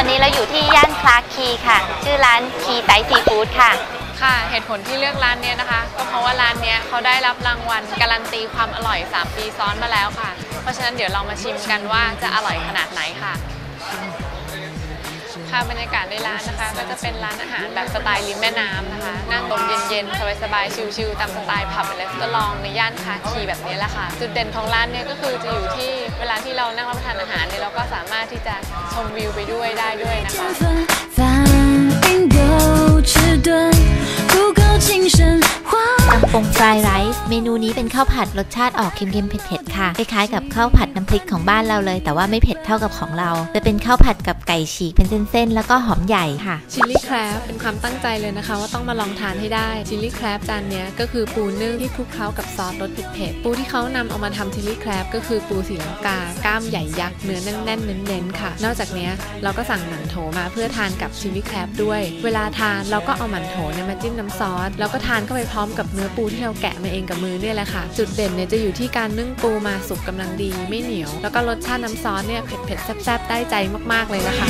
อนนี้เราอยู่ที่ย่านคลาคีค่ะ ชื่อร้านคีไตซีฟู้ดค่ะ ค่ะ เหตุผลที่เลือกร้านเนี้ยนะคะ ก็เพราะว่าร้านเนี้ยเขาได้รับรางวัลการันตีความอร่อย 3 ปีซ้อนมาแล้วค่ะ เพราะฉะนั้นเดี๋ยวเรามาชิมกันว่าจะอร่อยขนาดไหนค่ะ ค่ะบรรยากาศในร้านนะคะ ก็จะเป็นร้านอาหารแบบสไตล์ริมแม่น้ำนะคะ นั่งลมเย็นๆ สบายๆ ชิลๆ ตามสไตล์ผับและสตอลองในย่านคาคีแบบนี้แหละค่ะ จุดเด่นของร้านเนี่ยก็คือจะอยู่ อาหารเนี่ยเราก็สามารถที่จะชมวิวไปด้วยได้ด้วยนะคะ งฟรายไรซ์เมนูนี้เป็นข้าวผัดรสชาติออกเค็มๆเผ็ดๆค่ะ คล้ายๆกับข้าวผัดน้ำพริกของบ้านเราเลย แต่ว่าไม่เผ็ดเท่ากับของเรา จะเป็นข้าวผัดกับไก่ฉีกเป็นเส้นๆ แล้วก็หอมใหญ่ค่ะชิลลี่แครบเป็นความตั้งใจเลยนะคะ ว่าต้องมาลองทานให้ได้ชิลลี่แครบจานนี้ก็คือปูนึ่งที่คลุกเคล้ากับซอสรสเผ็ดๆปูที่เขานำเอามาทำชิลลี่แครบก็คือปูสีลังกากล้ามใหญ่ยักษ์เนื้อแน่นๆเน้นๆค่ะ นอกจากนี้เราก็สั่งหมั่นโถมาเพื่อทานกับชิลลี่แครบด้วย เวลาทานเราก็เอาหมั่นโถเนี่ยมาจิ้มน้ำซอสแล้วก็ทานเข้าไปพร้อมกับเนื้อปูที่เราแกะมาเองกับมือเนี่ยแหละค่ะ จุดเด่นเนี่ยจะอยู่ที่การนึ่งปูมาสุกกำลังดีไม่เหนียว แล้วก็รสชาติน้ำซอสเนี่ยเผ็ดๆแซ่บๆได้ใจมากๆเลยนะคะ